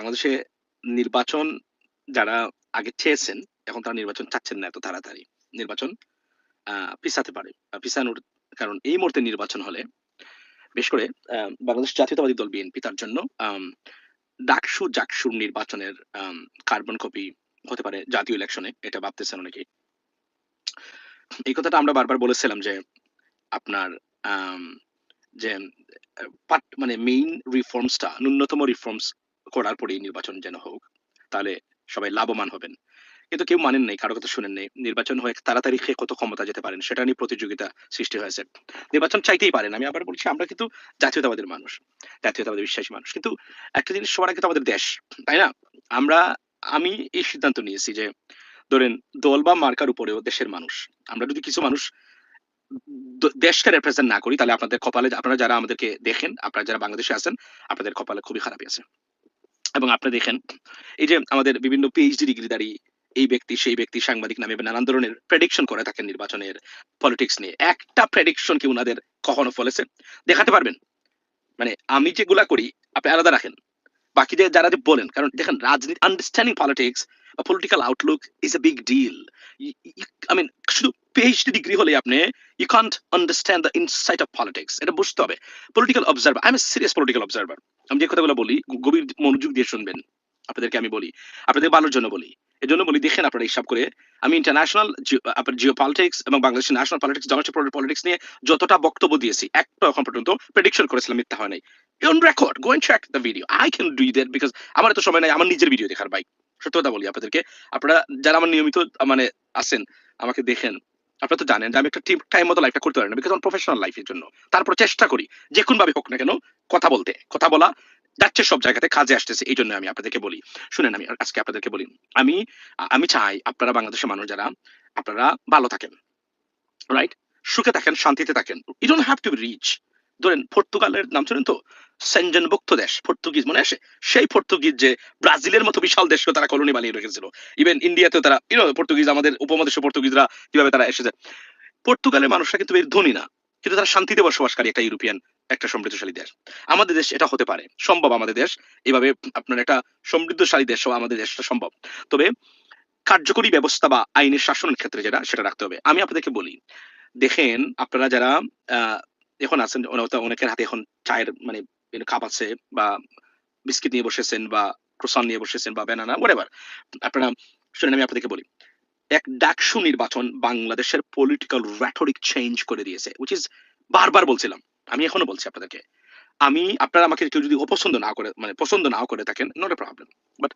বাংলাদেশে নির্বাচন যারা আগে চেয়েছেন, এখন তারা নির্বাচন চাচ্ছেন না এত তাড়াতাড়ি। নির্বাচন পিছাতে পারে পিছানোর কারণ এই মুহূর্তে নির্বাচন হলে বিশেষ করে বাংলাদেশ জাতীয়তাবাদী দল বিএনপি তার জন্য ডাকসু জাকসুর নির্বাচনের কার্বন কপি হতে পারে জাতীয় ইলেকশনে, এটা ভাবতেছেন অনেকে এই কথাটা আমরা বারবার বলেছিলাম যে আপনার যে মানে মেইন রিফর্মসটা ন্যূনতম রিফর্মস করার পরেই নির্বাচন যেন হোক, তাহলে সবাই লাভবান হবেন। কিন্তু কেউ মানেন নাই, কারও কথা শুনেন নেই, নির্বাচন হয়ে তাড়াতাড়ি খেয়ে কত ক্ষমতা যেতে পারেন, সেটা নিয়ে প্রতিযোগিতা সৃষ্টি হয়েছে। নির্বাচন চাইতেই পারেন, আমি আবার বলছি আমরা কিন্তু জাতীয়তাবাদের মানুষ জাতীয়তাবাদের বিশ্বাসী মানুষ। কিন্তু একটা জিনিস সবার আগে তো আমাদের দেশ, তাই না? আমরা, আমি এই সিদ্ধান্ত নিয়েছি যে, ধরেন দল বা মার্কার উপরেও দেশের মানুষ, আমরা যদি কিছু মানুষ দেশকে রেপ্রেজেন্ট না করি, তাহলে আপনাদের কপালে, আপনারা যারা আমাদেরকে দেখেন, আপনারা যারা বাংলাদেশে আছেন, আপনাদের কপালে খুবই খারাপ আছে। এবং আপনি দেখেন, এই যে আমাদের বিভিন্ন পিএইচডি ডিগ্রিধারী, এই ব্যক্তি, সেই ব্যক্তি সাংবাদিক নামে নানান ধরনের প্রেডিকশন করে থাকেন নির্বাচনের পলিটিক্স নিয়ে। একটা প্রেডিকশন কি উনাদের কখনো ফলেছে? দেখাতে পারবেন? মানে আমি যেগুলা করি, আপনি আলাদা রাখেন। বাকি যে যারা যে বলেন, কারণ দেখেন, রাজনীতি understanding politics political outlook is a big deal I mean শুধু পিএইচডি ডিগ্রি হলে আপনি you can't understand the insight of politics এটা বুঝতে হবে। Political observer I am serious political observer আমি যে কথাগুলো বলি গভীর মনোযোগ দিয়ে শুনবেন। আপনাদেরকে আমি বলি আপনাদের ভালোর জন্য বলি। এই জন্য বলি, দেখেন আপনারা হিসাব করে, আমি ইন্টারন্যাশনাল আপনার জিও পলিটিক্স এবং বাংলাদেশের ন্যাশনাল পলিটিক্স ডোমেস্টিক পলিটিক্স নিয়ে যতটা বক্তব্য দিয়েছি একটা এখন পর্যন্ত প্রেডিকশন করেছিলাম, মিথ্যা হয় নাই। On record go and check the video I can do that because আমার এত সময় নাই, আমার নিজের ভিডিও দেখার ভাই। সত্য কথা বলি আপনাদেরকে, আপনারা যারা আমার নিয়মিত মানে আছেন, আমাকে দেখেন আপনারা তো জানেন যে আমি একটা টাইম মতো লাইফটা করতে পারি না বিকজ প্রফেশনাল লাইফের জন্য। তারপর চেষ্টা করি, যে ভাবে হোক না কেন, কথা বলতে। কথা বলা যাচ্ছে, সব জায়গাতে কাজে আসতেছে, এই জন্য আমি আপনাদেরকে বলি। শুনেন আমি আজকে আপনাদেরকে বলি, আমি আমি চাই আপনারা বাংলাদেশের মানুষ যারা, আপনারা ভালো থাকেন রাইট সুখে থাকেন, শান্তিতে থাকেন। You don't have to reach ধরেন পর্তুগালের নাম শুনেন তো? সেনজনভুক্ত দেশ, পর্তুগিজ মনে আসে? সেই পর্তুগিজ যে ব্রাজিলের মতো বিশাল দেশকে তারা কলোনি বানিয়ে রেখেছিল। ইভেন ইন্ডিয়াতেও তারা ইউনো পর্তুগিজ আমাদের উপমহাদেশে পর্তুগিজরা কীভাবে তারা এসেছে? পর্তুগালের মানুষরা কিন্তু এর ধনী না। কিন্তু তারা শান্তিতে বসবাসকারী একটা ইউরোপিয়ান, একটা সমৃদ্ধশালী দেশ। আমাদের দেশ এটা হতে পারে। সম্ভব আমাদের দেশ। এভাবে আপনার একটা সমৃদ্ধশালী দেশ আমাদের দেশটা সম্ভব। তবে কার্যকরী ব্যবস্থা বা আইনের শাসনের ক্ষেত্রে যেটা, সেটা রাখতে হবে। আমি আপনাদেরকে বলি, দেখেন আপনারা যারা এখন আছেন অনেকের হাতে এখন চায়ের মানে কাপ আছে বা বিস্কিট নিয়ে বসেছেন বা ক্রোসান নিয়ে বসেছেন বা ব্যানানা ওয়ারেভার আপনারা শুনেন আমি আপনাদেরকে বলি। এক ডাকসু নির্বাচন বাংলাদেশের পলিটিক্যাল র্যাটরিক চেঞ্জ করে দিয়েছে উইচ ইজ বারবার বলছিলাম আমি এখনও বলছি আপনাদেরকে। আমি আপনারা আমাকে কেউ যদি অপছন্দ না করে মানে পছন্দ নাও করে থাকেন not a problem but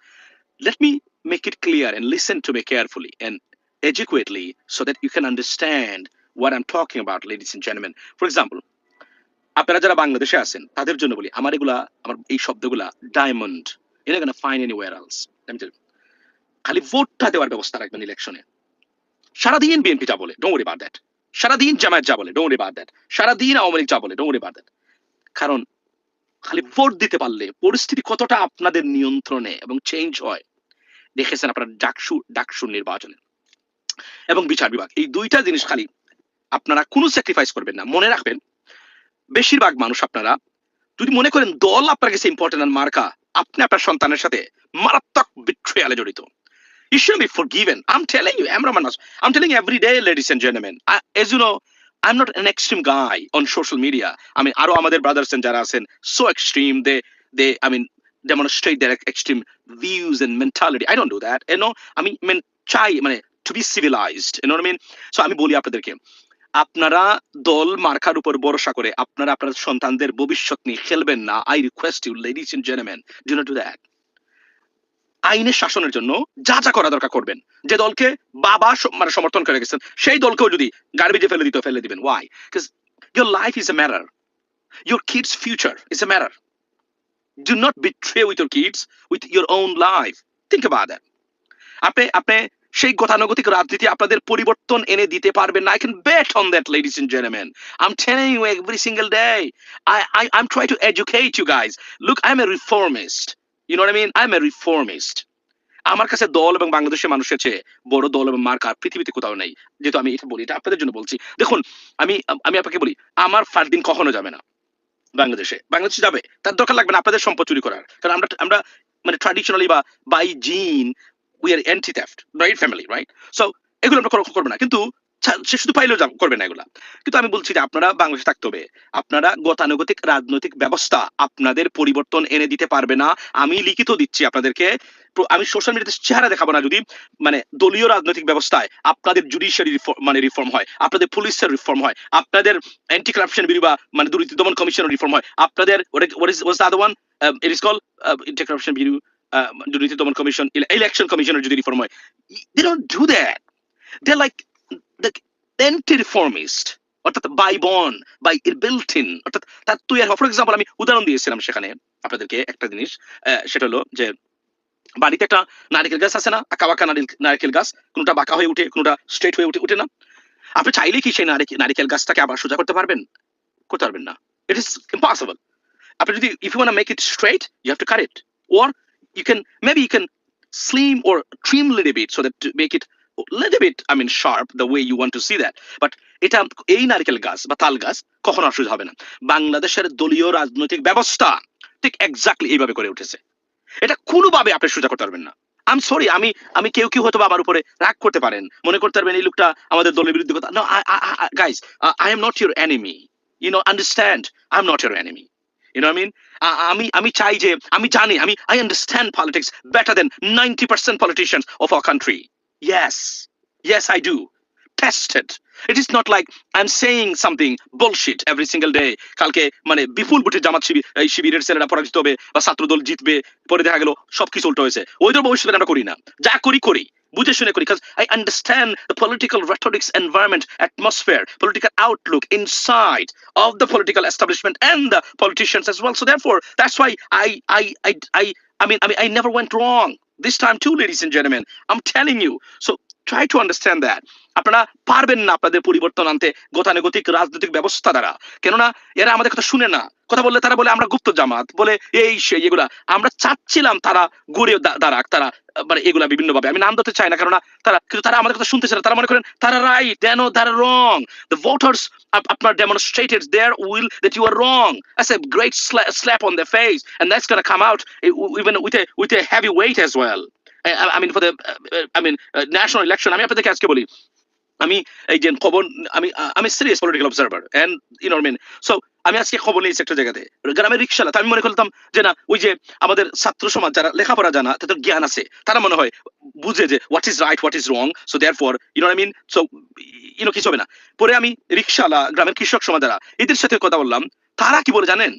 let me make it clear and listen to me carefully and adequately so that you can understand what I'm talking about, ladies and gentlemen. For example, আপনারা যারা বাংলাদেশে আছেন, তাদের জন্য বলি, আমার এগুলা, আমার এই শব্দগুলা ডায়মন্ড এটা কেন ফাইন এলস খালি ভোটটা দেওয়ার ব্যবস্থা রাখবেন ইলেকশনে সারাদিন বিএনপি যা বলে ডোন্ট ওয়ারি দ্যাট সারাদিন জামায়াত যা বলে ডোন্ট ওয়ারি দ্যাট সারাদিন আওয়ামী লীগ যা বলে ডোন্ট ওয়ারি দ্যাট কারণ, খালি ভোট দিতে পারলে পরিস্থিতি কতটা আপনাদের নিয়ন্ত্রণে এবং চেঞ্জ হয়, দেখেছেন আপনার ডাকসু ডাকসু নির্বাচনে। এবং বিচার বিভাগ, এই দুইটা জিনিস খালি আপনারা কোনো স্যাক্রিফাইস করবেন না। মনে রাখবেন বেশিরভাগ মানুষ আপনারা যদি মনে করেন দল আপনার কাছে ইম্পর্টেন্ট আর মার্কা আপনি আপনার সন্তানের সাথে মারাত্মক বিট্রিয়ালে জড়িত You shouldn't be forgiven. I'm telling you, I'm Ramanas. I'm telling you every day, ladies and gentlemen. I, as you know, I'm not an extreme guy on social media. I mean, আরও আমাদের brothers and আছেন so extreme, they, they, I mean, demonstrate their extreme views and mentality. I don't do that. You know, I mean, mean চাই মানে to be civilized. You know what I mean? So আমি বলি আপনাদেরকে আপনারা দল marker উপর ভরসা করে আপনারা আপনার সন্তানদের ভবিষ্যৎ নিয়ে খেলবেন না। I request you ladies and gentleman do not do that আইনের শাসনের জন্য যা যা করা দরকার করবেন। যে দলকে বাবা মানে সমর্থন করে গেছেন, সেই দলকেও যদি গার্বেজে ফেলে দিতে, ফেলে দিবেন। Why your life is a matter your kids future is a matter do not betray with your kids with your own life think about that আপনি আপনি সেই গতানুগতিক রাজনীতি আপনাদের পরিবর্তন এনে দিতে পারবেন না। I can bet on that ladies and gentleman I am telling you every single day I I I am try to educate you guys look I am a reformist you know I mean I am a reformist আমার কাছে দল এবং বাংলাদেশের মানুষের চেয়ে বড় দল এবং মার্কা পৃথিবীতে কোথাও নেই। যেহেতু আমি এটা বলি, এটা আপনাদের জন্য বলছি। দেখুন, আমি আমি আপনাকে বলি, আমার ফারদিন কখনো যাবে না বাংলাদেশে। বাংলাদেশে যাবে, তার দরকার লাগবে না আপনাদের সম্পদ চুরি করার। কারণ আমরা আমরা মানে ট্রাডিশনালি বা by gene we are anti theft right family right so এগুলো আমরা কর- করব না। কিন্তু সে শুধু পাইলেও যা- করবে না এগুলা। কিন্তু আমি বলছি যে আপনারা বাংলাদেশে থাকতে হবে। আপনারা গতানুগতিক রাজনৈতিক ব্যবস্থা আপনাদের পরিবর্তন এনে দিতে পারবে না। আমি লিখিত দিচ্ছি আপনাদেরকে আমি সোশ্যাল মিডিয়াতে চেহারা দেখাবো না যদি মানে দলীয় রাজনৈতিক ব্যবস্থায় আপনাদের জুডিশিয়ারি মানে রিফর্ম হয় আপনাদের পুলিশের রিফর্ম হয় আপনাদের অ্যান্টি কারাপশন বিরু বা মানে দুর্নীতি দমন কমিশনের রিফর্ম হয় আপনাদের is called uh, anti corruption bureau uh, দুর্নীতি দমন কমিশন ইলেকশন কমিশনের যদি রিফর্ম হয় don't do that. They're like, the anti reformist, অর্থাৎ by born by built in অর্থাৎ তার তুই ফর এক্সাম্পল আমি উদাহরণ দিয়েছিলাম সেখানে আপনাদেরকে একটা জিনিস সেটা হলো যে, বাড়িতে একটা নারকেল গাছ আছে না, আঁকা বাঁকা নারিকেল- গাছ, কোনটা বাঁকা হয়ে উঠে, কোনটা স্ট্রেট হয়ে উঠে উঠে না। আপনি চাইলে কি সেই নারিকেল গাছটাকে আবার সোজা করতে পারবেন? করতে পারবেন না। ইট ইস ইম্পসিবল আপনি যদি if you want make it straight you have to cut it or you can, maybe you can slim or trim a little bit so that to make it a little bit, I mean, sharp the way you want to see that. But এটা এই নারকেল গাছ বা তাল গাছ কখনো অসুবিধা হবে না। বাংলাদেশের দলীয় রাজনৈতিক ব্যবস্থা ঠিক এক্স্যাক্টলি এইভাবে করে উঠেছে। এটা কোনোভাবে আপনি সোজা করতে পারবেন না। আম সরি আমি আমি কেউ কেউ হয়তো আমার উপরে রাগ করতে পারেন। মনে করতে পারবেন এই লোকটা আমাদের দলের বিরুদ্ধে কথা guys I am not your enemy you know understand I am not your enemy you know I mean আমি আমি চাই যে, আমি জানি, আমি I understand politics better than ninety percent politicians of our country yes yes I do tested. It is not like I'm saying something bullshit every single day কালকে মানে বিপুল বুটে জামাত শিবির এই শিবিরের ছেলেরা পরাজিত হবে বা ছাত্রদল জিতবে, পরে দেখা গেল সবকিছু উল্টো হয়েছে। ওইটার ভবিষ্যতে আমরা করি না। যা করি করি। বুঝে শুনে করি because I understand the political rhetorics environment atmosphere political outlook inside of the political establishment and the politicians as well so therefore that's why I I I I I mean I mean I never went wrong this time too ladies and gentlemen I'm telling you so try to understand that. আপনারা পারবেন না আপনাদের পরিবর্তন আনতে গতানুগতিক রাজনৈতিক ব্যবস্থা দ্বারা। কেননা এরা আমাদের কথা শুনে না। কথা বললে তারা বলে আমরা গুপ্ত জামাত। বলে এই সেই এগুলা। আমরা চাচ্ছিলাম তারা গড়ে দাঁড়াক। তারা মানে এগুলা বিভিন্ন ভাবে আমি নাম দিতে চাই না কেননা তারা কিন্তু তারা আমাদের কথা শুনতেছে না। তারা মনে করেন তারা রাইট দেন তারা রং voters ap- আপনার demonstrated their will that you are wrong. That's a great sla- slap on their face. And that's going to come out eh, w- even with a with the uh, uh, I mean uh, national election আমি আপনাদেরকে আজকে বলি। আমি এই যে খবর আমি আমি serious political observer and you know mean so আমি আজকে খবর নিয়েছি একটা জায়গাতে। গ্রামের রিক্সালা আমি মনে করতাম যে না ওই যে আমাদের ছাত্র সমাজ যারা লেখাপড়া জানা তাদের জ্ঞান আছে। তারা মনে হয় বুঝে যে what is right what is wrong so therefore you know I mean so you know কিছু হবে না। পরে আমি রিক্সালা গ্রামের কৃষক সমাজ যারা এদের সাথে কথা বললাম। তারা কি বলে জানেন?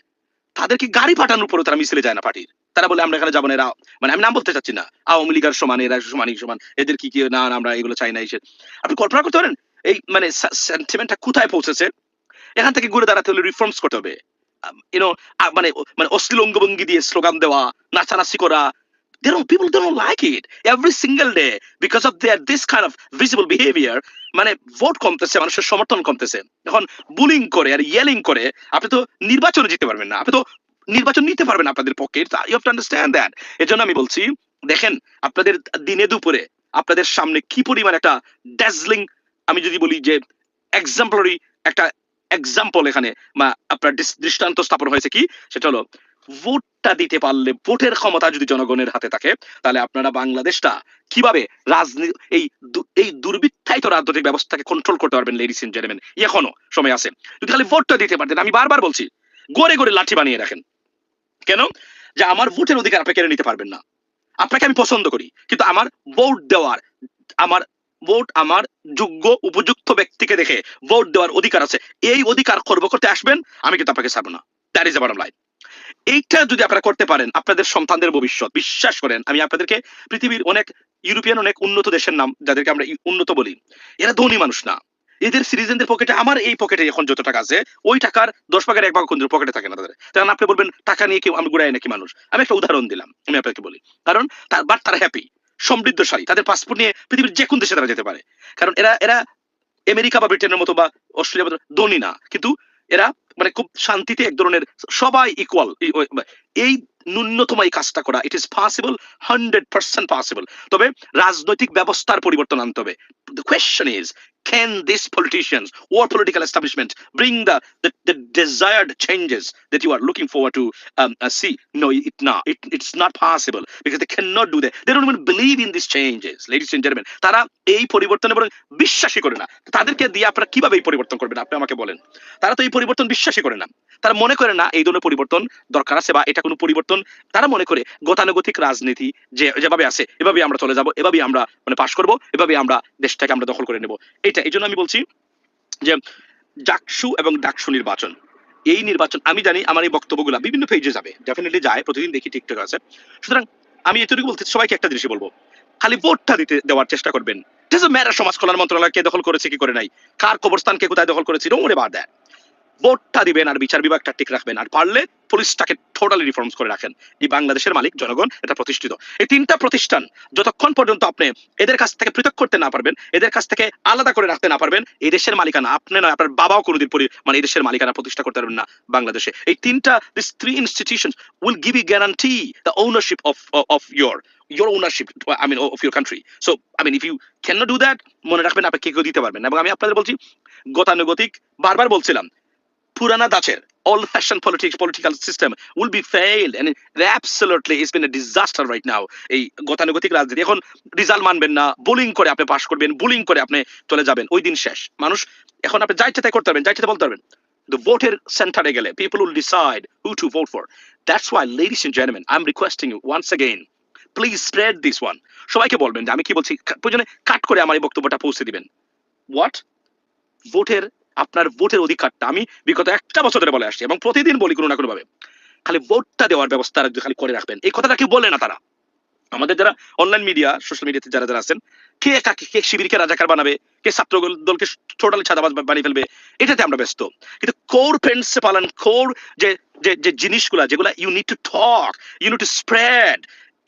তাদেরকে গাড়ি পাঠানোর পরেও তারা মিছিলে যায় না পার্টির। তারা বলে, আমরা এখানে যাব না মানে আমি নাম বলতে চাচ্ছি না। আওয়ামী লীগের সমান, এরা সমানই সমান। এদের কি কি, না আমরা এগুলো চাই না এসে আপনি কল্পনা করতে পারেন, এই মানে সেন্টিমেন্টটা কোথায় পৌঁছেছে? এখান থেকে ঘুরে দাঁড়াতে হলে রিফর্মস করতে হবে। ইউনো মানে মানে অশ্লীল অঙ্গভঙ্গি দিয়ে স্লোগান দেওয়া, নাচানাচি করা। They don't, people don't like it every single day because মানে ভোট কমতেছে, মানুষের সমর্থন কমতেছে। এখন বুলিং করে আর ইয়েলিং করে, আপনি তো নির্বাচনে জিতে পারবেন না। আপনি তো নির্বাচন নিতে পারবেন আপনাদের পক্ষে ইউ এর জন্য আমি বলছি, দেখেন, আপনাদের দিনে দুপুরে আপনাদের সামনে কি পরিমাণ একটা ড্যাজলিং আমি যদি বলি যে এক্সাম্পলারি একটা এক্সাম্পল এখানে, বা আপনার দৃষ্টান্ত স্থাপন হয়েছে কি? সেটা হলো, ভোটটা দিতে পারলে, ভোটের ক্ষমতা যদি জনগণের হাতে থাকে, তাহলে আপনারা বাংলাদেশটা কীভাবে রাজনীতি এই এই দুর্বৃত্তায়িত রাজনৈতিক ব্যবস্থাকে কন্ট্রোল করতে পারবেন লেডিস এন্ড জেন্টলম্যান এখনও সময় আছে। যদি খালি ভোটটা দিতে পারতেন, আমি বারবার বলছি, গড়ে গড়ে লাঠি বানিয়ে রাখেন। কেন? যে আমার ভোটের অধিকার আপনি কেড়ে নিতে পারবেন না। আপনাকে আমি পছন্দ করি, কিন্তু আমার ভোট দেওয়ার, আমার ভোট আমার যোগ্য, উপযুক্ত ব্যক্তিকে দেখে ভোট দেওয়ার অধিকার আছে। এই অধিকার খর্ব করতে আসবেন, আমি কিন্তু আপনাকে ছাড়বো না। দ্যাট ইজ আমার লাইফ এইটা যদি আপনারা করতে পারেন, আপনাদের সন্তানদের ভবিষ্যৎ, বিশ্বাস করেন, আমি আপনাদেরকে পৃথিবীর অনেক, ইউরোপিয়ান অনেক উন্নত দেশের নাম, যাদেরকে আমরা উন্নত বলি, এরা ধনী মানুষ না। এদের সিটিজেনদের পকেটে আমার এই পকেটে এখন যত টাকা আছে, ওই টাকার দশ ভাগের এক ভাগ কোন পকেটে থাকে না তাদের। কারণ আপনি বলবেন, টাকা নিয়ে কেউ আমি ঘুরাই নাকি মানুষ? আমি একটা উদাহরণ দিলাম, আমি আপনাকে বলি। কারণ বাট তারা হ্যাপি সমৃদ্ধশালী, তাদের পাসপোর্ট নিয়ে পৃথিবীর যে কোন দেশে তারা যেতে পারে। কারণ এরা এরা আমেরিকা বা ব্রিটেনের মতো বা অস্ট্রেলিয়া মতো ধনী না, কিন্তু এরা মানে খুব শান্তিতে এক ধরনের সবাই ইকুয়াল এই ন্যূনতম এই কাজটা করা it is possible hundred percent possible তবে রাজনৈতিক ব্যবস্থার পরিবর্তন আনতে হবে। Question is can these politicians or political establishment bring the, the, the desired changes that you are looking forward to um, uh, see? No, it not. It, it's not possible because they cannot do that. They don't even believe in these changes, ladies and gentlemen. তারা এই পরিবর্তন বরং বিশ্বাসই করে না তাদেরকে দিয়ে আপনারা কীভাবে এই পরিবর্তন করবেন আপনি আমাকে বলেন তারা তো এই পরিবর্তন বিশ্বাসই করে না তারা মনে করে না এই ধরনের পরিবর্তন দরকার আছে বা এটা কোনো পরিবর্তন, তারা মনে করে গতানুগতিক রাজনীতি যে, যেভাবে আছে এভাবে আমরা চলে যাব এভাবে আমরা মানে পাশ করব এভাবে আমরা দেশটাকে আমরা দখল করে নেব। এটা, এই জন্য আমি বলছি যে ডাকসু এবং ডাকসু নির্বাচন, এই নির্বাচন, আমি জানি আমার এই বক্তব্যগুলো বিভিন্ন পেজে যাবে ডেফিনেটলি যায়, প্রতিদিন দেখি টিকটক আছে। সুতরাং আমি এতটুকু বলতে, সবাইকে একটা জিনিসই বলব, খালি ভোটটা দিতে, দেওয়ার চেষ্টা করবেন। সমাজ কল্যাণ মন্ত্রণালয় কে দখল করেছে, কি করে নাই, কার কবরস্থান কে কোথায় দখল করেছে বাদ দেয় ভোটটা দিবেন আর বিচার বিভাগটা ঠিক রাখবেন। আর পারলে পুলিশটাকে টোটালি রিফর্মস করে রাখেন। এই বাংলাদেশের মালিক, জনগণ, এটা প্রতিষ্ঠিত। এই তিনটা প্রতিষ্ঠান যতক্ষণ পর্যন্ত আপনি এদের কাছ থেকে পৃথক করতে না পারবেন, এদের কাছ থেকে আলাদা করে রাখতে না পারবেন, এই দেশের মালিকানা, আপনি নয়, আপনার বাবাও কোনোদিন পরি মানে এই দেশের মালিকানা প্রতিষ্ঠা করতে পারবেন না বাংলাদেশে। এই তিনটা this three institution will give you guarantee the ownership of of your your ownership, I mean, of your country. So, I mean, if you cannot do that, মনে রাখবেন, আপনি কেউ দিতে পারবেন এবং আমি আপনাদের বলছি, গতানুগতিক, বারবার বলছিলাম পুরানা দাচের old fashioned politics political system will be failed and it absolutely it's been a disaster right now এই গতানুগতিক রাজনীতি এখন রেজাল্ট মানবেন না বুলিং করে আপনি পাশ করবেন বুলিং করে আপনি চলে যাবেন ওই দিন শেষ মানুষ এখন আপনি যা ইচ্ছা তাই করতে পারবেন যা ইচ্ছা বলতে পারবেন the ভোটের সেন্টারে গেলে people will decide who to vote for that's why ladies and gentlemen i'm requesting you once again please spread this one সবাইকে বলবেন যে আমি কি বলছি প্রয়োজনে কাট করে আমার এই বক্তব্যটা পৌঁছে দিবেন হোয়াট ভোটের আপনার ভোটের অধিকারটা আমি বিগত একটা বছর ধরে বলে আসছি এবং প্রতিদিন বলি কোনো না কোনো ভাবে খালি ভোটটা দেওয়ার ব্যবস্থা খালি করে রাখবেন। এই কথাটা কেউ বলে না তারা। আমাদের যারা অনলাইন মিডিয়া সোশ্যাল মিডিয়াতে যারা যারা আছেন, কে কাকে কে শিবিরকে রাজাকার বানাবে? কে ছাত্র দলকে টোটালি ছাদাবাজ বানিয়ে ফেলবে? এটাতে আমরা ব্যস্ত। কিন্তু কোর প্রিন্সিপাল এন্ড কোর যে যে যে জিনিসগুলা, যেগুলা you need to talk you need to spread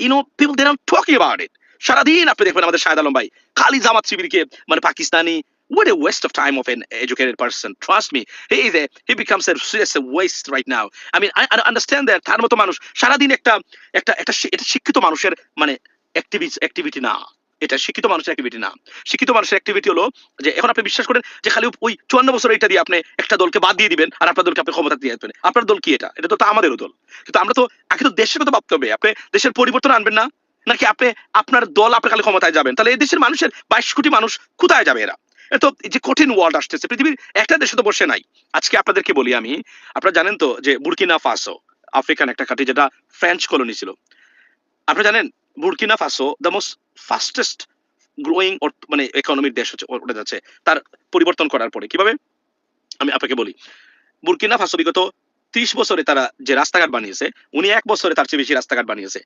you know people they not talking about it সারাদিন আপনি দেখবেন আমাদের শাহেদ আলম ভাই, খালি জামাত শিবিরকে মানে Pakistani what a waste of time of an educated person. Trust me he is a he becomes a serious waste right now. I mean i, I understand that. তার মতো মানুষ সারাদিন একটা একটা শি- এটা শিক্ষিত মানুষের মানে অ্যাক্টিভিটি অ্যাক্টিভিটি না। এটা শিক্ষিত মানুষের অ্যাক্টিভিটি না। শিক্ষিত মানুষের অ্যাক্টিভিটি হলো যে এখন আপনি বিশ্বাস করেন যে খালি ওই চুয়ান্ন বছর এটা দিয়ে আপনি একটা দলকে বাদ দিয়ে দিবেন আর আপনার দলকে আপনি ক্ষমতা দিয়ে দেবেন। আপনার দল কি এটা? এটা তা আমাদেরও দল। কিন্তু আমরা তো আগে তো দেশের কথা ভাবতে হবে। আপনি দেশের পরিবর্তন আনবেন না? নাকি আপনি আপনার দল আপনার খালি ক্ষমতায় যাবেন? তাহলে এই দেশের মানুষের বাইশ কোটি মানুষ কোথায় যাবে এরা? এ তো এই যে কঠিন ওয়ার্ল্ড আসতেছে, পৃথিবীর একটা দেশে তো বসে নাই। আজকে আপনাদেরকে বলি আমি, আপনারা জানেন তো যে বুরকিনা ফাসো, আফ্রিকান একটা কান্ট্রি যেটা ফ্রেঞ্চ কলোনি ছিল। আপনারা জানেন, Burkina Faso the most fastest growing মানে ইকোনমির দেশ হচ্ছে, ওটা যাচ্ছে, তার পরিবর্তন করার পরে। কীভাবে? আমি আপনাকে বলি, বুর্কিনা ফাসো বিগত ত্রিশ বছরে তারা যে রাস্তাঘাট বানিয়েছে, উনি এক বছরে তার চেয়ে বেশি রাস্তাঘাট বানিয়েছে।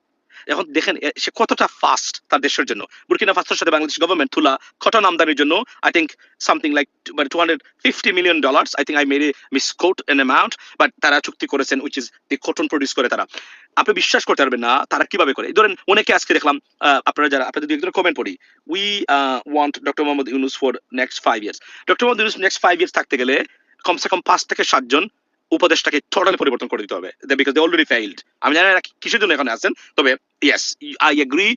এখন দেখেন সে কতটা ফাস্ট তার দেশের জন্য। বুরকিনা ফাসোর সাথে বাংলাদেশ গভর্নমেন্ট তুলা কটন আমদানির জন্য I think something like two hundred fifty million dollars I think I made misquote an amount but তারা চুক্তি করেছেন which is the cotton produce করে তারা। আপনি বিশ্বাস করতে পারবেন না, তারা কীভাবে করে? ধরেন, অনেকে আজকে দেখলাম আপনারা যারা, আপনাদের দুই একজন কমেন্ট পড়ি। We want doctor Mohammad Yunus for next five years doctor Mohammad Yunus next five years থাকতে গেলে, কমসে কম পাঁচ থেকে সাতজন উপদেশটাকে টোটালি পরিবর্তন করে দিতে হবে বিকজ দে অলরেডি ফেইল্ড আমি জানি এরা কিসের জন্য এখানে আছেন, তবে ইয়েস আই এগ্রি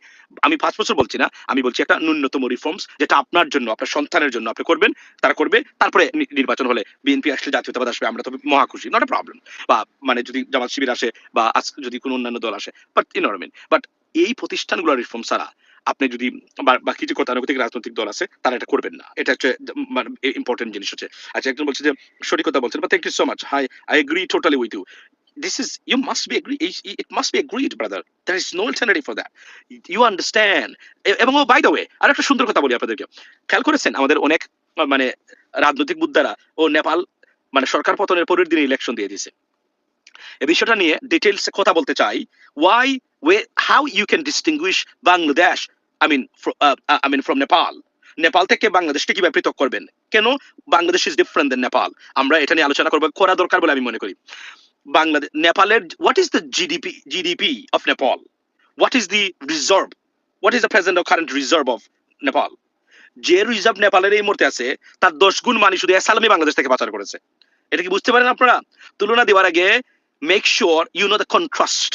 আমি পাঁচ বছর বলছি না, আমি বলছি একটা ন্যূনতম রিফর্মস যেটা আপনার জন্য, আপনার সন্তানের জন্য আপনি করবেন, তারা করবে, তারপরে নির্বাচন হলে বিএনপি আসলে জাতীয়তাবাদ আসবে, আমরা তো মহা খুশি নট এ প্রবলেম বা মানে যদি জামাত শিবির আসে বা যদি কোনো অন্যান্য দল আসে বাট ইনরমেন্ট বাট এই প্রতিষ্ঠানগুলোর রিফর্ম ছাড়া আপনি যদি বা- বাকি যে গতানুগতিক রাজনৈতিক দল আছে, তারা এটা করবেন না। এটা হচ্ছে মানে ইম্পর্টেন্ট জিনিস হচ্ছে। আচ্ছা একজন বলছে যে, সঠিক কথা বলছেন বা thank you so much hi I agree totally with you this is, you must be agree it it must be agreed, brother. There is no alternative for that. You understand. এ- এবং বাই দ্য ওয়ে আর একটা সুন্দর কথা বলি আপনাদেরকে। খেয়াল করেছেন? আমাদের অনেক মানে রাজনৈতিক বুদ্ধারা ও নেপাল মানে সরকার পতনের পরের দিনে ইলেকশন দিয়ে দিছে। এই বিষয়টা নিয়ে ডিটেলস কথা বলতে চাই। Why way how you can distinguish Bangladesh I mean I mean from Nepal Nepal থেকে বাংলাদেশকে কীভাবে পৃথক করবেন? কেন? Bangladesh is different than Nepal আমরা এটা নিয়ে আলোচনা করব, করা দরকার বলে আমি মনে করি। বাংলাদেশ নেপালের what is the GDP GDP of Nepal what is the reserve what is the present of current reserve of Nepal যে রিজার্ভ নেপালের এই মুহূর্তে আছে, তার দশ গুণ মানি শুধু এসালামি বাংলাদেশ থেকে পাচার করেছে। এটা কি বুঝতে পারেন আপনারা? তুলনা দেওয়ার আগে make sure you know the contrast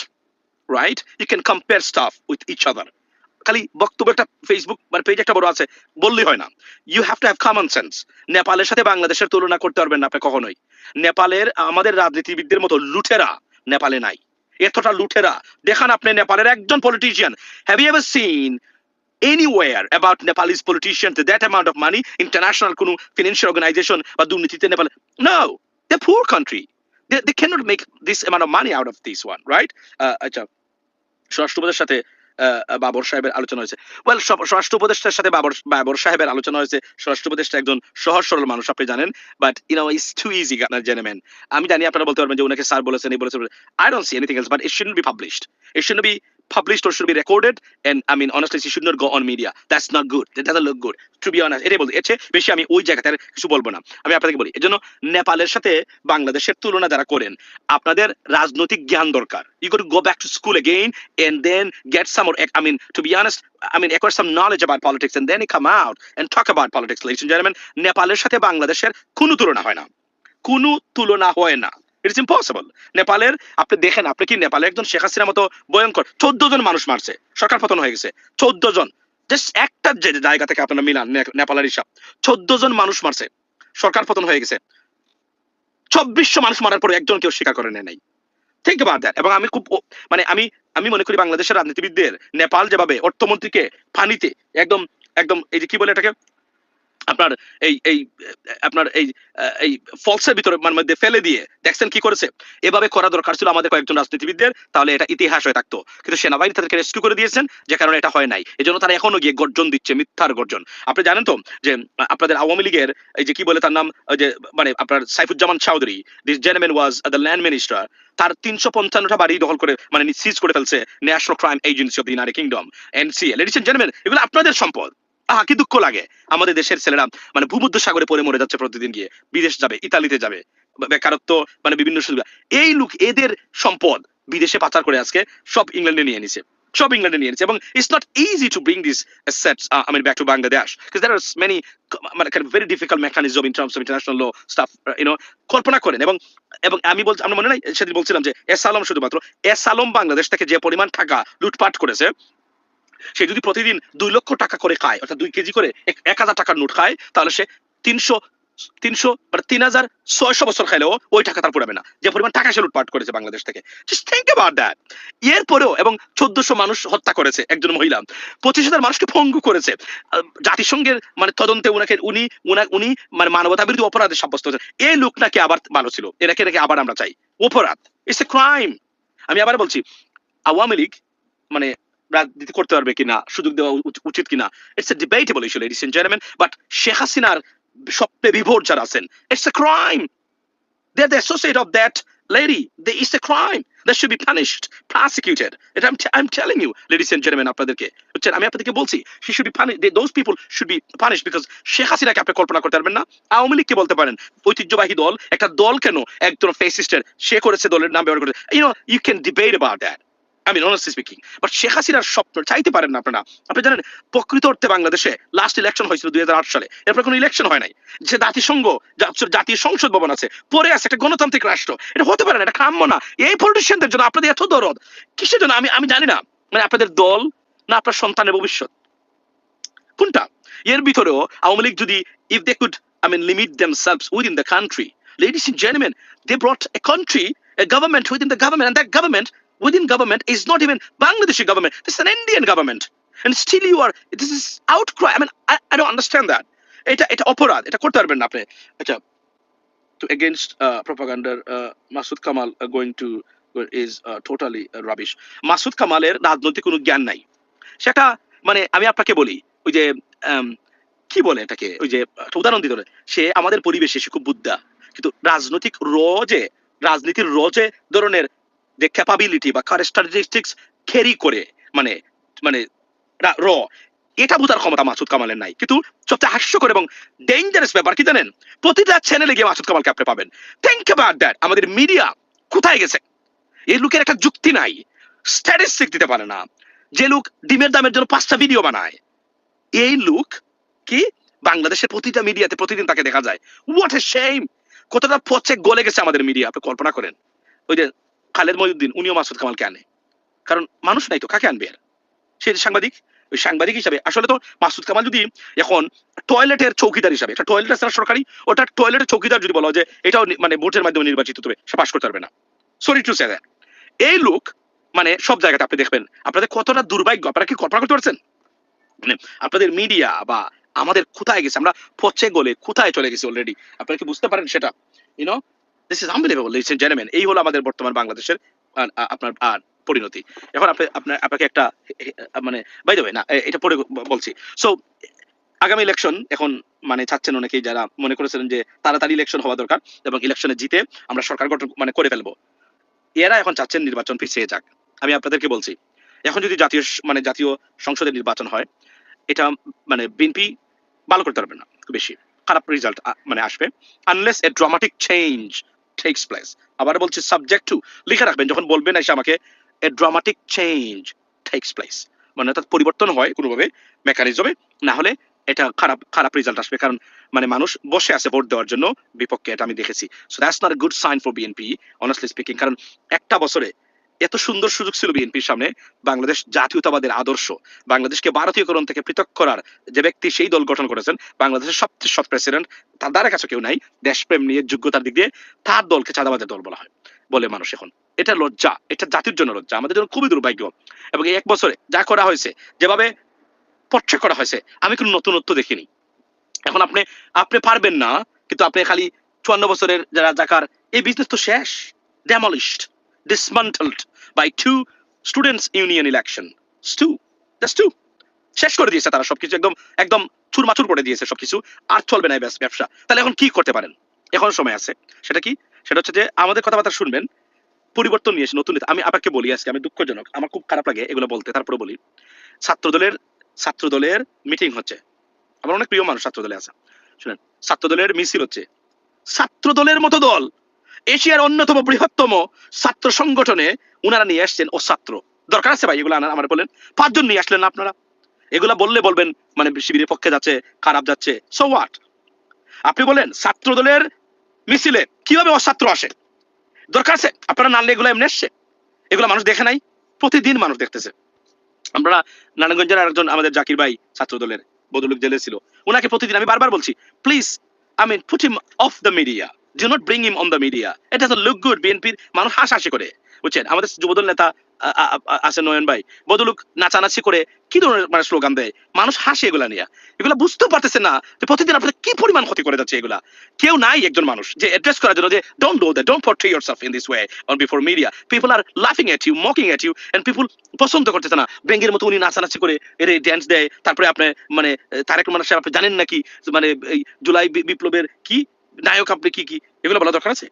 right you can compare stuff with each other খালি বক্তব্য একটা ফেসবুক মানে পেজ একটা বড় আছে বললেই হয় না। You have to have common sense নেপালের সাথে বাংলাদেশের তুলনা করতে পারবেন না আপনি কখনোই। নেপালের আমাদের রাজনীতিবিদদের মতো লুঠেরা নেপালে নাই। এতটা লুঠেরা। দেখান আপনি নেপালের একজন politician have you ever seen anywhere about Nepalese politicians that amount of money, international কোনো financial organization বা দুর্নীতিতে Nepal? No! They're poor country they, they make this amount of money out of this one right? uh, আচ্ছা স্বরাষ্ট্র উপদেষ্টার সাথে বাবর সাহেবের আলোচনা হয়েছে। ওয়েল স্বরাষ্ট্র উপদেষ্টার সাথে বাবর বাবর সাহেবের আলোচনা হয়েছে। স্বরাষ্ট্র উপদেষ্টা একজন সহজ সরল মানুষ, আপনি জানেন। But you know too easy আপনার জেনেমেন আমি জানি আপনারা বলতে পারবেন যে ওনাকে স্যার বলেছেন, এই বলেছেন। I don't see anything else but it should be published it should be published or should be recorded and I mean honestly she should not go on media that's not good that doesn't look good to be honest এটাই বলতে এর চেয়ে বেশি আমি ওই জায়গাতে আর কিছু বলব না আমি আপনাকে বলি এজন্য নেপালের সাথে বাংলাদেশের তুলনা যারা করেন আপনাদের রাজনৈতিক জ্ঞান দরকার to go back to school again and then get some more I mean to be honest I mean acquire some knowledge about politics and then come out and talk about politics ladies and gentlemen নেপালের সাথে বাংলাদেশের কোনো তুলনা হয় না কোনো তুলনা হয় না ইটস ইম্পসিবল নেপালের, আপনি দেখেন, আপনি কি নেপালে একজন শেখ হাসিনার মতো ভয়ঙ্কর চোদ্দ জন মানুষ মারছে, সরকার পতন হয়ে গেছে, চোদ্দ জন। জাস্ট একটা জায়গা থেকে আপনারা মিলান নেপালের হিসাব, চোদ্দ জন মানুষ মারছে, সরকার পতন হয়ে গেছে। চব্বিশশো মানুষ মারার পরে একজন কেউ স্বীকার করে নেয় নাই। থিঙ্ক অ্যাবাউট দ্যাট এবং আমি খুব মানে আমি আমি মনে করি বাংলাদেশের রাজনীতিবিদদের নেপাল যেভাবে অর্থমন্ত্রীকে পানিতে একদম একদম এই যে কি বলে এটাকে? আপনার এই এই, আপনার এই এই ফলসের ভিতরে মানে মধ্যে ফেলে দিয়ে দেখছেন কি করেছে? এভাবে করা দরকার ছিল আমাদের কয়েকজন রাজনীতিবিদদের, তাহলে এটা ইতিহাস হয়ে থাকতো। কিন্তু সেনাবাহিনী তাদেরকে রেস্কিউ করে দিয়েছেন, যে কারণে এটা হয় নাই। এই জন্য তারা এখনও গিয়ে গর্জন দিচ্ছে, মিথ্যার গর্জন। আপনি জানেন তো যে, আপনাদের আওয়ামী লীগের এই যে কি বলে তার নাম যে মানে আপনার Saifuzzaman Chowdhury this gentleman was the land minister তার তিনশো পঞ্চান্নটা বাড়ি দখল করে মানে সিজ করে ফেলছে national crime agency of the United Kingdom NCA ladies and gentleman এগুলো আপনাদের সম্পদ। আহা কি দুঃখ লাগে। আমাদের দেশের ছেলেরা মানে ভূমধ্য সাগরে পড়ে মরে যাচ্ছে প্রতিদিন গিয়ে বিদেশ যাবে ইতালিতে যাবে বেকারত্ব মানে বিভিন্ন সুবিধা এই লোক এদের সম্পদ বিদেশে পাচার করে আজকে সব ইংল্যান্ডে নিয়ে নিছে। সব ইংল্যান্ডে নিয়ে নিছে। এবং it's not easy to bring this sets I mean back to Bangladesh there are many মানে kind of very difficult mechanism in terms of international law stuff uh, কল্পনা করেন। এবং এবং আমি বলছি আমরা মনে নাই? সেদিন বলছিলাম যে এস আলম শুধুমাত্র এস আলম বাংলাদেশ থেকে যে পরিমাণ টাকা লুটপাট করেছে সে যদি প্রতিদিন দুই লক্ষ টাকা করে খায়, অর্থাৎ দুই কেজি করে এক- হাজার টাকার নোট খায়, তাহলে সে তিনশো তিনশো মানে তিন হাজার ছয়শো বছর খাইলেও ওই টাকা তার পুরাবে না। যে পরিমাণ টাকা সে লুটপাট করেছে বাংলাদেশ থেকে। থিঙ্ক অ্যাবাউট দ্যাট এরপরেও এবং চোদ্দশো মানুষ হত্যা করেছে একজন মহিলা। পঁচিশ হাজার মানুষকে পঙ্গু করেছে। জাতিসংঘের মানে তদন্তে উনাকে, উনি, উনা, উনি মানে মানবতা বিরোধী অপরাধে সাব্যস্ত হয়েছে। এই লোক নাকি আবার ভালো ছিল। এনাকে নাকি আবার আমরা চাই? অপরাধ। ইটস এ ক্রাইম আমি আবার বলছি, আওয়ামী লীগ মানে রাজনীতি করতে পারবে কিনা সুযোগ দেওয়া উচিত কিনা it's a debatable issue ladies and gentleman but Sheikh হাসিনার স্বপ্নে বিভোর যারা আছেন it's a crime they are the associate of that they, it's a crime. That should be punished prosecuted. And I'm, t- I'm telling you ladies and gentlemen আপনাদেরকে বুঝছেন আমি আপনাদেরকে বলছি should be punished they, those people should be punished because Sheikh হাসিনাকে আপনি কল্পনা করতে পারবেন না। আওয়ামী লীগকে বলতে পারেন ঐতিহ্যবাহী দল একটা দল কেন একজন ফেসিস্টের সে করেছে দলের নাম ব্যবহার করেছে। You know you can debate about that Mean, honestly speaking. But Sheikh হাসিনার স্বপ্ন চাইতে পারেন না আপনারা। আপনি জানেন প্রকৃত অর্থে বাংলাদেশে লাস্ট ইলেকশন হয়েছিল দুই সালে। এরপর কোনো ইলেকশন হয় নাই। যে জাতিসংঘ জাতীয় সংসদ ভবন আছে পরে আছে একটা গণতান্ত্রিক রাষ্ট্র। এটা হতে পারে না এটা কাম্য না। এই পলিটিশিয়ানদের জন্য আপনাদের এত দরদ। কিসের জন্য? আমি আমি জানি না। মানে আপনাদের দল না আপনার সন্তানের ভবিষ্যৎ। কোনটা? এর ভিতরেও আওয়ামী লীগ যদি if they could I mean limit them themselves within the country ladies and gentlemen they brought a country a government within the government and that government within government is not even Bangladeshi government this is an Indian government and still you are this is outcry I mean I, I don't understand that এটা এটা অপরাধ এটা করতে পারবেন না আপনি আচ্ছা to against uh, propaganda uh, Masud Kamal uh, going to is uh, totally uh, rubbish Masud কামালের রাজনৈতিক কোনো জ্ঞান নাই সেটা মানে আমি আপনাকে বলি ওই যে কি বলে এটাকে ওই যে উদাহরণ দিতে সে আমাদের পরিবেশে সে খুব বুদ্ধা কিন্তু রাজনৈতিক রজে রাজনীতির রজে ধরনের যে ক্যাপাবিলিটি বা ক্যারেক্টারিস্টিক্স ক্যারি করে মানে মানে র এটা বোঝার ক্ষমতা মাসুদ কামালের নাই। কিন্তু সবচেয়ে হাস্যকর এবং ডেঞ্জারাস ব্যাপার কি জানেন? প্রতিটা চ্যানেলে গিয়ে মাসুদ কামালকে আপনি পাবেন। থিঙ্ক অ্যাবাউট দ্যাট আমাদের মিডিয়া কোথায় গেছে? এই লোকের একটা যুক্তি নাই। স্ট্যাটিস্টিক দিতে পারে না। যে লোক ডিমের দামের জন্য পাঁচটা ভিডিও বানায়। এই লোক কি বাংলাদেশের প্রতিটা মিডিয়াতে প্রতিদিন তাকে দেখা যায়। হোয়াট এ শেম কতটা পচে গলে গেছে আমাদের মিডিয়া আপনি কল্পনা করেন। ওই যে খালেদ মহিউদ্দিন, উনিও মাসুদ কামালকে আনে। কারণ মানুষ নাই তো, কাকে আনবে আর সে সাংবাদিক, ওই সাংবাদিক হিসাবে, আসলে তো মাসুদ কামাল যদি এখন টয়লেটের চৌকিদার হিসাবে একটা টয়লেট আছে সরকারি, ওটা টয়লেটের চৌকিদার যদি বলা যে, এটাও মানে ভোটের মাধ্যমে নির্বাচিত তবে সে পাশ করতে পারবে না। সরি টু সে এই লোক মানে সব জায়গাতে আপনি দেখবেন, আপনাদের কতটা দুর্ভাগ্য, আপনারা কি কল্পনা করতে পারছেন? মানে আপনাদের মিডিয়া বা আমাদের কোথায় গেছে, আমরা পচে গলে কোথায় চলে গেছি অলরেডি আপনারা কি বুঝতে পারেন সেটা? You know this is unbelievable listen gentleman এই হলো আমাদের বর্তমান বাংলাদেশের আপনার আর পরিণতি। এখন আপনি, আপনার, আপনাকে একটা মানে বাই দ্য না এটা পরে বলছি। সো আগামী ইলেকশন এখন মানে চাচ্ছেন অনেকেই যারা মনে করেছিলেন যে তাড়াতাড়ি ইলেকশন হওয়া দরকার এবং ইলেকশনে জিতে আমরা সরকার গঠন মানে করে ফেলব। এরা এখন চাচ্ছেন নির্বাচন পিছিয়ে যাক। আমি আপনাদেরকে বলছি, এখন যদি জাতীয় মানে জাতীয় সংসদের নির্বাচন হয়, এটা মানে বিএনপি ভালো করতে পারবে না বেশি। খারাপ রেজাল্ট মানে আসবে। Unless a dramatic change takes place আবার বলছি সাবজেক্ট টু লিখে রাখবেন, যখন বলবেন এসে আমাকে a dramatic change takes place মানে অর্থাৎ পরিবর্তন হয় কোনোভাবে মেকানিজমে না হলে এটা খারাপ খারাপ রেজাল্ট আসবে। কারণ মানে মানুষ বসে আছে ভোট দেওয়ার জন্য, বিপক্ষে, এটা আমি দেখেছি। So that's not a good sign for BNP honestly speaking কারণ একটা বছরে এত সুন্দর সুযোগ ছিল বিএনপির সামনে বাংলাদেশ জাতীয়তাবাদের আদর্শ, বাংলাদেশকে ভারতীয়করণ থেকে পৃথক করার যে ব্যক্তি সেই দল গঠন করেছেন, বাংলাদেশের সবচেয়ে সৎ প্রেসিডেন্ট তার দ্বারা কাছে কেউ নাই, দেশপ্রেম নিয়ে যোগ্যতার দিক দিয়ে তার দলকে চাঁদাবাদের দল বলা হয় বলে মানুষ এখন। এটা লজ্জা, এটা জাতির জন্য লজ্জা, আমাদের জন্য খুবই দুর্ভাগ্য। এবং এই এক বছরে যা করা হয়েছে, যেভাবে পট্রে করা হয়েছে, আমি কোনো নতুনত্ব দেখিনি। এখন আপনি আপনি পারবেন না, কিন্তু আপনি খালি চুয়ান্ন বছরের যারা জাকার, এই বিজনেস তো শেষ demolished dismantled by two students union election to just to শেষ করে দিয়েছে তারা সবকিছু, একদম একদম চুরমাচুর করে দিয়েছে সবকিছু। আর চলবে না ব্যবসা। তাহলে এখন কি করতে পারেন? এখন সময় আছে। সেটা কি? সেটা হচ্ছে যে আমাদের কথাবার্তা শুনবেন, পরিবর্তন নিয়ে এসে নতুন নীতি- আমি আপনাকে বলি আজকে, আমি দুঃখজনক, আমার খুব খারাপ লাগে এগুলো বলতে, তারপরে বলি। ছাত্রদলের ছাত্রদলের মিটিং হচ্ছে। আমার অনেক প্রিয় মানুষ ছাত্রদলে আছে। শুনেন, ছাত্রদলের মিছিল হচ্ছে। ছাত্রদলের মতো দল। এশিয়ার অন্যতম বৃহত্তম ছাত্র সংগঠনে উনারা নিয়ে আসছেন ও ছাত্র। দরকার আছে ভাই, এগুলো আমার বলেন। পাঁচজন নিয়ে আসলেন আপনারা? এগুলা বললে বলবেন মানে শিবিরের পক্ষে যাচ্ছে খারাপ যাচ্ছে সো হোয়াট আপনি বলেন, ছাত্র দলের মিছিলে কীভাবে অছাত্র আসে? দরকার আছে, আপনারা নানলে এগুলো এমনি এসছে এগুলো মানুষ দেখে নাই, প্রতিদিন মানুষ দেখতেছে। আমরা নারায়ণগঞ্জের আরেকজন আমাদের জাকির ভাই ছাত্র দলের বদলুক জেলে ছিল। ওনাকে প্রতিদিন আমি বারবার বলছি please I mean put him off the media do not bring him on the media এটা তো লুক গুড বিএনপির মানুষ হাসাহাসি করে, বুঝছেন? আমাদের যুবদল নেতা আছে নয়ন ভাই, বদলুক নাচানাচি করে, কি ধরনের মানে স্লোগান দেয়? মানুষ হাসে এগুলা নিয়ে। এগুলা বুঝতেও পারতেছে না যে প্রতিদিন আপনাদের কি পরিমাণ ক্ষতি করে যাচ্ছে এগুলা। কেউ নাই একজন মানুষ যে অ্যাড্রেস করার জন্য যে don't do that don't portray yourself in this way on before media people are লাফিং at you mocking at you and people পছন্দ করতেছে না। ব্যাঙ্গের মতো উনি নাচানাচি করে এর ড্যান্স দেয়। তারপরে আপনি মানে তারেক রহমান আপনি জানেন নাকি? মানে এই জুলাই বিপ্লবের কি নায়ক আপনি কি কি? এগুলো বলা দরকার আছে?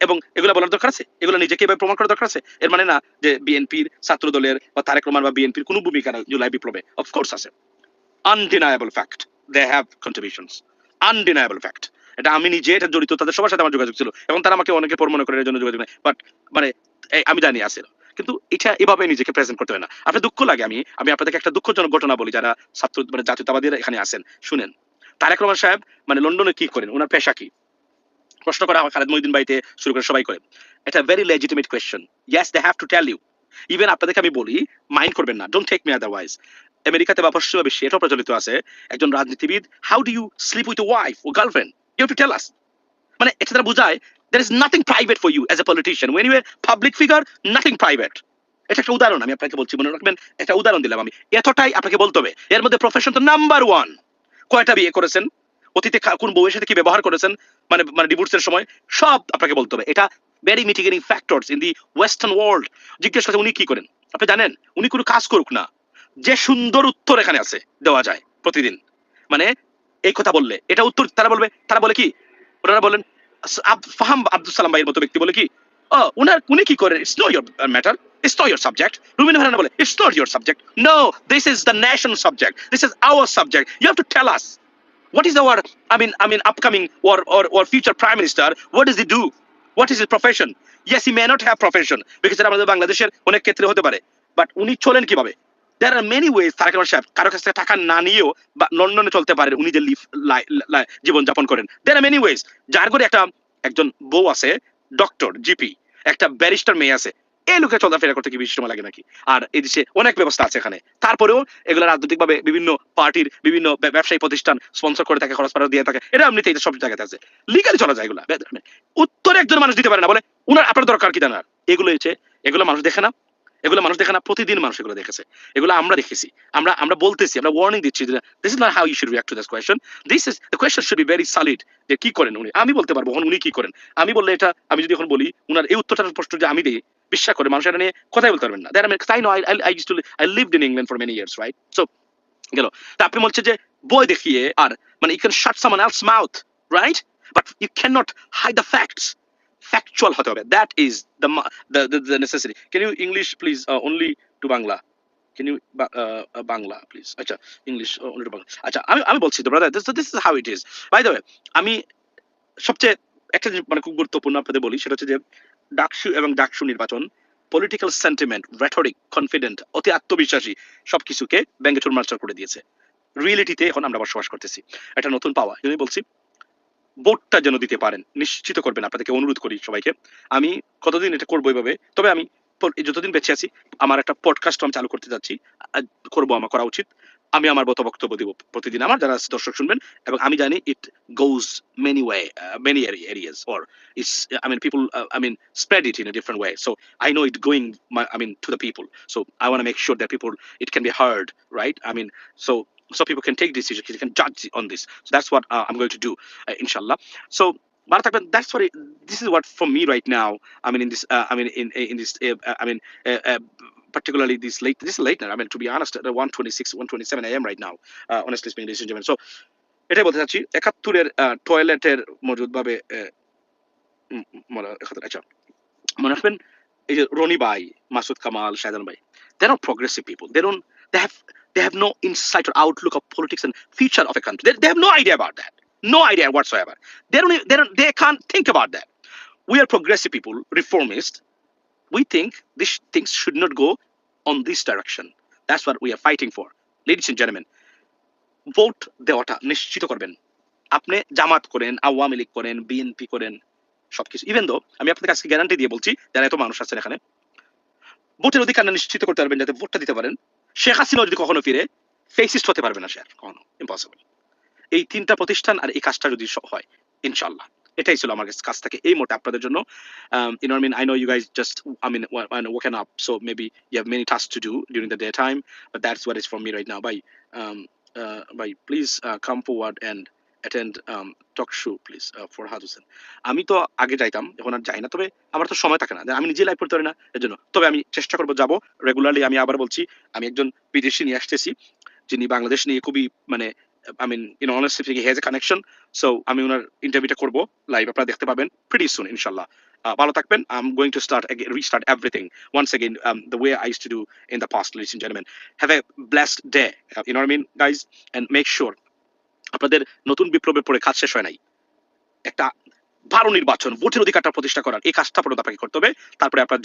এবং এগুলো বলার দরকার আছে? এগুলো নিজেকে এভাবে প্রমাণ করার দরকার আছে? এর মানে না যে বিএনপির ছাত্র দলের বা তারেক রহমান বা বিএনপির কোনো ভূমিকা নাই জুলাই বিপ্লবে। অফকোর্স আছে। Undeniable fact they have contributions undeniable fact এটা আমি নিজে, এটা জড়িত, তাদের সবার সাথে আমার যোগাযোগ ছিল। এবং তারা আমাকে অনেকে পর মনে করে এর জন্য যোগাযোগ নেই বাট মানে আমি জানি আছে। কিন্তু এটা এভাবে নিজেকে প্রেজেন্ট করতে হয় না। আপনার দুঃখ লাগে, আমি আমি আপনাদেরকে একটা দুঃখজনক ঘটনা বলি, যারা ছাত্র মানে জাতীয়তাবাদীরা এখানে আছেন। শুনেন। তারেক রহমান সাহেব মানে লন্ডনে কি করেন? ওনার পেশা কি? প্রশ্ন করা হয়, খালেদ মহিদিন ভাইতে শুরু করে সবাই করে এটা very legitimate question yes they have to tell you even আপনাদেরকে আমি বলি মাইন্ড করবেন না। ডোন্ট টেক মি আদারওয়াইজ আমেরিকাতে বা পশ্চিমা বিশ্বে এটাও প্রচলিত আছে, একজন রাজনীতিবিদ how do you sleep with wife O girlfriend you to tell us মানে এটা তারা বুঝায়, there is nothing private for you as a politician. When you are public figure, nothing private. এটা একটা উদাহরণ, আমি আপনাকে বলছি, মনে রাখবেন একটা উদাহরণ দিলাম আমি। এতটাই আপনাকে বলতে হবে। এর মধ্যে প্রফেশন তো নাম্বার ওয়ান কয়টা বিয়ে করেছেন? অতীতে কোন বউয়ের সাথে কি ব্যবহার করেছেন? মানে মানে ডিভোর্সের সময়? সব আপনাকে বলতে হবে। এটা very mitigating factors in the western world জিজ্ঞেস করছে, উনি কি করেন? আপনি জানেন, উনি কোনো কাজ করুক না। যে সুন্দর উত্তর এখানে আছে, দেওয়া যায় প্রতিদিন। মানে এই কথা বললে। এটা উত্তর তারা বলবে। তারা বলে কি? ওনারা বলেন ফাহাম আব্দুল সালাম ভাইয়ের মতো ব্যক্তি বলে কি? উনার উনি কি করেন it's no your matter it's not your subject Rumin Farhana বলে it's not your subject no this is the nation subject this is our subject you have to tell us is our i mean i mean upcoming or or, or future prime minister? What does he do? What is his profession? Yes he may not have profession because এটা আমাদের বাংলাদেশের অনেক ক্ষেত্রে হতে পারে। But উনি চলেন কীভাবে? There are many ways Tarique Rahman সাহেব কারও কাছ থেকে টাকা না নিয়েও বা লন্ডনে চলতে পারেন উনি যে লিভ জীবন যাপন করেন। There are many ways. যার করে একটা একজন বউ আছে ডক্টর জিপি একটা ব্যারিস্টার মেয়ে আছে। এই লোকে চলাফেরা করতে কি বেশি সময় লাগে নাকি? আর এই দেশে অনেক ব্যবস্থা আছে এখানে। তারপরেও এগুলো রাজনৈতিকভাবে বিভিন্ন পার্টির বিভিন্ন ব্যবসায়ী প্রতিষ্ঠান স্পন্সর করে থাকে, খরচ পাড়া দিয়ে থাকে এটা এমনিতেই সব জায়গাতে আছে। লিগালি চলা যায় এগুলো। উত্তরে একজন মানুষ দিতে পারে না বলে, উনার আপনার দরকার কি জানার? এগুলো হচ্ছে, এগুলো মানুষ দেখে না এগুলো মানুষ দেখে না, প্রতিদিন মানুষ এগুলো দেখেছে। এগুলো আমরা দেখেছি। আমরা আমরা বলতেছি, আমরা ওয়ার্নিং দিচ্ছি this is not how you should react to this question this is the question should be very solid যে কি করেন উনি। আমি বলতে পারব উনি কি করেন। আমি বললে এটা, আমি যদি এখন বলি, উনার এই উত্তরটা স্পষ্ট যে আমি দিই। বিশ্বাস করে মানুষ এটা নিয়ে কথাই বলতে পারবেন না। দ্যাট আমি তাই no I I use to I lived in England for many years right so গেল। তা আপনি বলছে যে বই দেখিয়ে আর মানে you can shut someone else mouth right but you can not hide the facts factual হতে হবে that is the please, uh, only to Bangla? Can you ba- uh, uh, Bangla, please? আচ্ছা uh, only to Bangla. আচ্ছা আমি আমি বলছি তো brother this is how it is. By the way, আমি সবচেয়ে একটা মানে খুব গুরুত্বপূর্ণ আপনাদের বলি সেটা হচ্ছে যে ডাকসু এবং ডাকসু নির্বাচন পলিটিক্যাল সেন্টিমেন্ট রেটরিক কনফিডেন্ট অতি আত্মবিশ্বাসী সবকিছুকে ব্যাঙ্গে চুরমার্চার করে দিয়েছে রিয়েলিটিতে এখন আমরা বসবাস করতেছি একটা নতুন পাওয়া বলছি ভোটটা যেন দিতে পারেন, নিশ্চিত করবেন। আপনাদেরকে অনুরোধ করি সবাইকে। আমি কতদিন এটা করব এইভাবে তবে আমি যতদিন বেঁচে আছি, আমার একটা পডকাস্ট আমি চালু করতে যাচ্ছি করব আমার, করা উচিত। আমি আমার মতো বক্তব্য দিব প্রতিদিন আমার, যারা দর্শক শুনবেন। এবং আমি জানি it goes many way many areas or is I mean people I mean spread it in different way so I know it going I mean to the people so I want make sure that people it can be hard right I mean so so people can take decisions, you can judge on this. So that's what uh, I'm going to do, uh, inshallah. So Bharat Akbar, that's what it, this is what for me right now. I mean, in this, uh, I mean, in in this, uh, I mean, uh, uh, particularly this late, this is late now. I mean, to be honest, at 1:26, 1:27 a.m. right now. Uh, honestly speaking, ladies and gentlemen. So এটাই বলতে চাচ্ছি একাত্তরের টয়লেটের মজুদ ভাবে আচ্ছা মনে রাখবেন এই যে রনি ভাই মাসুদ কামাল শাহজান ভাই they're not progressive people they don't they have they have no insight or outlook of politics and future of a country they, they have no idea about that no idea whatsoever they don't e- they don't they can't think about that we are progressive people reformist we think these things should not go on this direction that's what we are fighting for ladies and gentlemen vote দেওয়াটা নিশ্চিত করবেন আপনি জামাত করেন আওয়ামী লীগ করেন BNP করেন সবকিছু even though আমি আপনাদের কাছে গ্যারান্টি দিয়ে বলছি যারা এত মানুষ আছেন এখানে ভোটের অধিকার নিশ্চিত করতে পারবেন যাতে ভোটটা দিতে পারেন শেখ হাসিনা যদি কখনো ফিরে ফেসিস্ট হতে পারবে না সে আর, কখনো ইম্পসিবল এই তিনটা প্রতিষ্ঠান আর এই কাজটা যদি হয় ইনশাল্লাহ এটাই ছিল আমার কাছ থেকে এই মোটে আপনাদের জন্য। You know mean I know you guys just I mean waken up so maybe you have many task to do during the day time but that's what is from me right now bye bye please come forward and attend talk show please for হাজ হোসেন আমি তো আগে যাইতাম, এখন আর যাই না, তবে আমার তো সময় থাকে না। আমি নিজে লাইভ করতে পারি না এর জন্য তবে আমি চেষ্টা করব যাব। রেগুলারলি আমি আবার বলছি, আমি একজন বিদেশি নিয়ে আসতেছি, যিনি বাংলাদেশ নিয়ে খুবই মানে I mean in honest speaking has a connection so আমি ওনার ইন্টারভিউটা করব লাইভ আপনারা দেখতে পাবেন প্রিটি সুন ইনশাল্লাহ ভালো থাকবেন I am going to start restart everything once again the way I to do in the past ladies and gentleman have a blessed day you know I mean guys and make sure আপনাদের নতুন বিপ্লবের পরে কাজ শেষ হয় নাই। একটা ভালো নির্বাচন ভোটের অধিকারটা প্রতিষ্ঠা করার, এই কাজটা প্রথম আপনাকে করতে হবে। তারপরে আপনার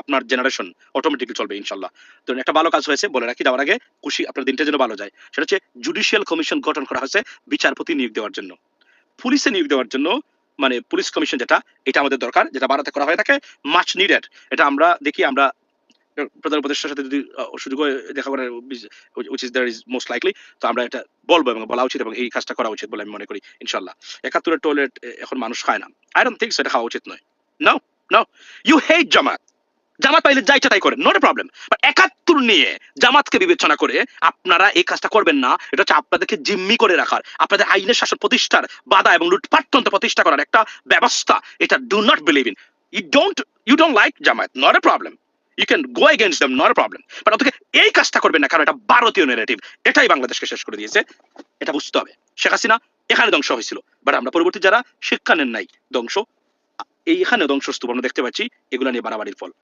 আপনার জেনারেশন অটোমেটিকলি চলবে, ইনশাল্লাহ। তো একটা ভালো কাজ হয়েছে, বলে রাখি, যাওয়ার আগে খুশি আপনার দিনটা যেন ভালো যায়। সেটা হচ্ছে জুডিশিয়াল কমিশন গঠন করা হয়েছে বিচারপতি নিয়োগ দেওয়ার জন্য। পুলিশে নিয়োগ দেওয়ার জন্য মানে পুলিশ কমিশন যেটা, এটা আমাদের দরকার, যেটা ভারতে করা হয়ে থাকে মাচ নিডেড এটা আমরা দেখি, আমরা প্রধান উপদেষ্টার সাথে যদি সুযোগ দেখা করার which is there is most likely তো আমরা এটা বলব এবং বলা উচিত এবং এই কাজটা করা উচিত বলে আমি মনে করি ইনশাল্লাহ একাত্তরের টয়লেট এখন মানুষ খায় না। আই ডোন্ট থিংক সেটা খাওয়া উচিত নয়। No no you hate Jamaat. Jamaat পাইলে যা ইচ্ছা তাই করেন নট এ প্রবলেম একাত্তর নিয়ে জামাতকে বিবেচনা করে আপনারা এই কাজটা করবেন না। এটা হচ্ছে আপনাদেরকে জিম্মি করে রাখার, আপনাদের আইনের শাসন প্রতিষ্ঠার বাধা এবং লুটপাটতন্ত্র প্রতিষ্ঠা করার একটা ব্যবস্থা। এটা do not believe in you don't you don't like Jamaat not a problem you can go against them not problem but ওদেরকে এই কাজটা করবেন না, কারণ এটা ভারতীয় নেগেটিভ এটাই বাংলাদেশকে শেষ করে দিয়েছে। এটা বুঝতে হবে। শেখ হাসিনা এখানে ধ্বংস হয়েছিল। বাট আমরা পরবর্তী যারা, শিক্ষা নেন নাই। ধ্বংস। এইখানে ধ্বংসস্তূপ আমরা দেখতে পাচ্ছি। এগুলা নিয়ে বাড়াবাড়ির ফল।